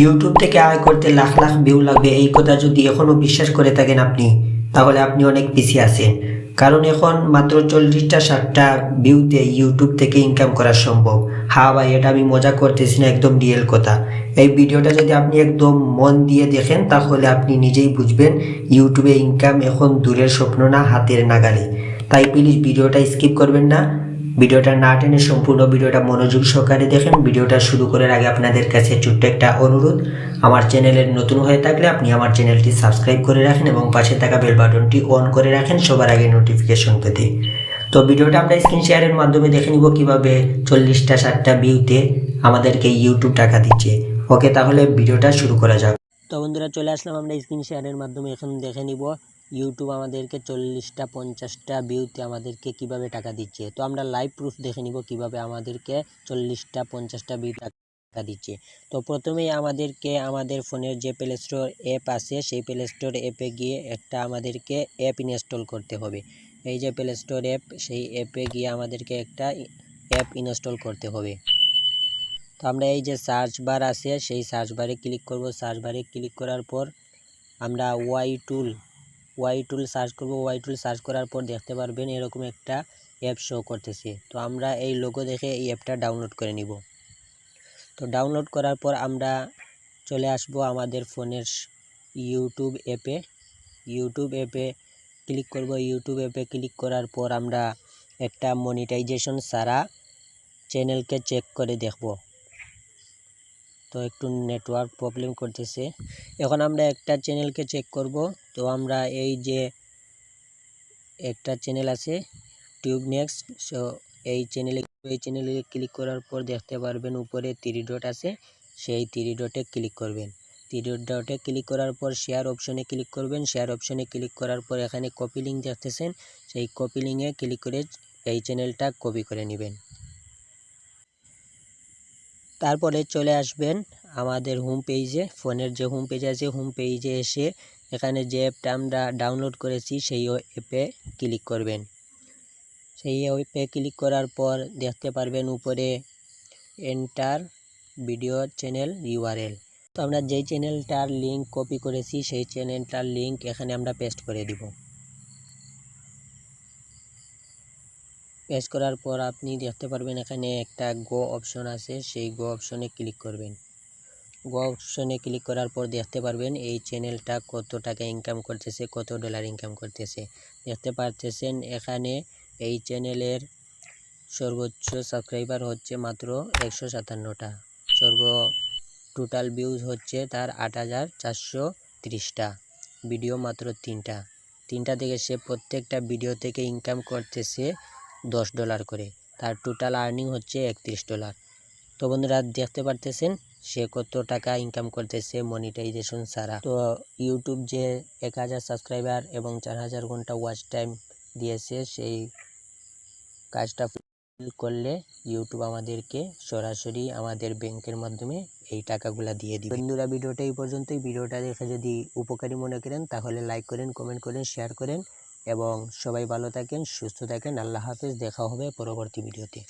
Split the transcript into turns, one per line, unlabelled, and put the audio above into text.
YouTube থেকে আয় করতে লাখ লাখ ভিউ লাগবে, এই কথা যদি এখনও বিশ্বাস করে থাকেন আপনি, তাহলে আপনি অনেক পিছিয়ে আছেন। কারণ এখন মাত্র চল্লিশটা, ষাটটা ভিউতে ইউটিউব থেকে ইনকাম করা সম্ভব। হা ভাই, এটা আমি মজা করতেছি না, একদম রিয়েল কথা। এই ভিডিওটা যদি আপনি একদম মন দিয়ে দেখেন, তাহলে আপনি নিজেই বুঝবেন ইউটিউবে ইনকাম এখন দূরের স্বপ্ন না হাতের নাগালে। তাই প্লিজ ভিডিওটা স্কিপ করবেন না। ভিডিওটা না টেনে সম্পূর্ণ ভিডিওটা মনোযোগ সহকারে দেখেন। ভিডিওটা শুরু করার আগে আপনাদের কাছে ছোট্ট একটা অনুরোধ। আমার চ্যানেলের নতুন হয়ে থাকলে আপনি আমার চ্যানেলটি সাবস্ক্রাইব করে রাখেন এবং পাশে থাকা বেল বাটনটি অন করে রাখেন সবার আগে নোটিফিকেশন পেতে। তো ভিডিওটা আমরা স্ক্রিন শেয়ারের মাধ্যমে দেখে নিব কীভাবে চল্লিশটা, ষাটটা ভিউতে আমাদেরকে ইউটিউব টাকা দিচ্ছে। ওকে তাহলে ভিডিওটা শুরু করা যাক।
তো বন্ধুরা চলে আসলাম আমরা স্ক্রিন শেয়ারের মাধ্যমে। এখন দেখে নিব ইউটিউব আমাদেরকে চল্লিশটা, পঞ্চাশটা ভিউতে আমাদেরকে কীভাবে টাকা দিচ্ছে। তো আমরা লাইভ প্রুফ দেখে নিব কীভাবে আমাদেরকে চল্লিশটা, পঞ্চাশটা ভিউ টাকা দিচ্ছে। তো প্রথমেই আমাদেরকে আমাদের ফোনের যে প্লে স্টোর অ্যাপ আছে, সেই প্লে স্টোর অ্যাপে গিয়ে একটা আমাদেরকে অ্যাপ ইনস্টল করতে হবে। এই যে প্লে স্টোর অ্যাপ সেই অ্যাপে গিয়ে আমাদেরকে একটা অ্যাপ ইনস্টল করতে হবে। তো আমরা এই যে সার্চ বার আছে, সেই সার্চ বারে ক্লিক করব। সার্চ বারে ক্লিক করার পর আমরা Y tool Y tool search করব। ওয়াই টুল সার্চ করার পর দেখতে পারবেন এরকম একটা অ্যাপ শো করতেছে। তো আমরা এই লোগো দেখে এই অ্যাপটা ডাউনলোড করে নিব। তো ডাউনলোড করার পর আমরা চলে আসব আমাদের ফোনের ইউটিউব অ্যাপে ইউটিউব অ্যাপে ক্লিক করব। ইউটিউব অ্যাপে ক্লিক করার পর আমরা একটা মনিটাইজেশন সারা চ্যানেলকে চেক করে দেখব। তো একটু নেটওয়ার্ক প্রবলেম করতেছে। এখন আমরা একটা চ্যানেলকে চেক করব। তো আমরা এই যে একটা চ্যানেল আছে টিউব নেক্সট সো এই চ্যানেলে এই চ্যানেলে ক্লিক করার পর দেখতে পারবেন উপরে থ্রি ডট আছে, সেই থ্রি ডটে ক্লিক করবেন। থ্রি ডটে ক্লিক করার পর শেয়ার অপশনে ক্লিক করবেন। শেয়ার অপশনে ক্লিক করার পর এখানে কপি লিঙ্ক দেখতেছেন, সেই কপি লিঙ্কে ক্লিক করে এই চ্যানেলটা কপি করে নেবেন। তারপরে চলে আসবেন আমাদের হোম পেজে ফোনের যে হোম পেজ আছে হোম পেজে এসে এখানে যে অ্যাপটা আমরা ডাউনলোড করেছি, সেই অ্যাপে ক্লিক করবেন। সেই অ্যাপে ক্লিক করার পর দেখতে পারবেন উপরে এন্টার ভিডিও চ্যানেল ইউআরএল তো আমরা যেই চ্যানেলটার লিঙ্ক কপি করেছি, সেই চ্যানেলটার লিঙ্ক এখানে আমরা পেস্ট করে দিব। পেস্ট করার পর আপনি দেখতে পারবেন এখানে একটা গো অপশন আছে। সেই গো অপশনে ক্লিক করবেন। গো অপশনে ক্লিক করার পর দেখতে পারবেন এই চ্যানেলটা কত টাকা ইনকাম করতেছে, কত ডলার ইনকাম করতেছে। দেখতে পারতেছেন এখানে এই চ্যানেলের সর্বোচ্চ সাবস্ক্রাইবার হচ্ছে মাত্র একশো সাতান্নটা। সর্ব টোটাল ভিউজ হচ্ছে তার আট হাজার চারশো তিরিশটা। ভিডিও মাত্র তিনটা। তিনটা থেকে সে প্রত্যেকটা ভিডিও থেকে ইনকাম করতেছে দশ ডলার করে। তার টোটাল আর্নিং হচ্ছে একত্রিশ ডলার। তো বন্ধুরা, দেখতে পারতেছেন সে কত টাকা ইনকাম করতেছে মনিটাইজেশন ছাড়া। তো ইউটিউব যে এক হাজার সাবস্ক্রাইবার এবং চার হাজার ঘণ্টা ওয়াচ টাইম দিয়েছে, সেই কাজটা ফুল করলে ইউটিউব আমাদেরকে সরাসরি আমাদের ব্যাংকের মাধ্যমে এই টাকাগুলা দিয়ে দিবে। বন্ধুরা, ভিডিওটা এই পর্যন্তই। ভিডিওটা দেখে যদি উপকারী মনে করেন, তাহলে লাইক করেন কমেন্ট করেন শেয়ার করেন। এবং সবাই ভালো থাকেন সুস্থ থাকেন। আল্লাহ হাফেজ দেখা হবে পরবর্তী ভিডিওতে।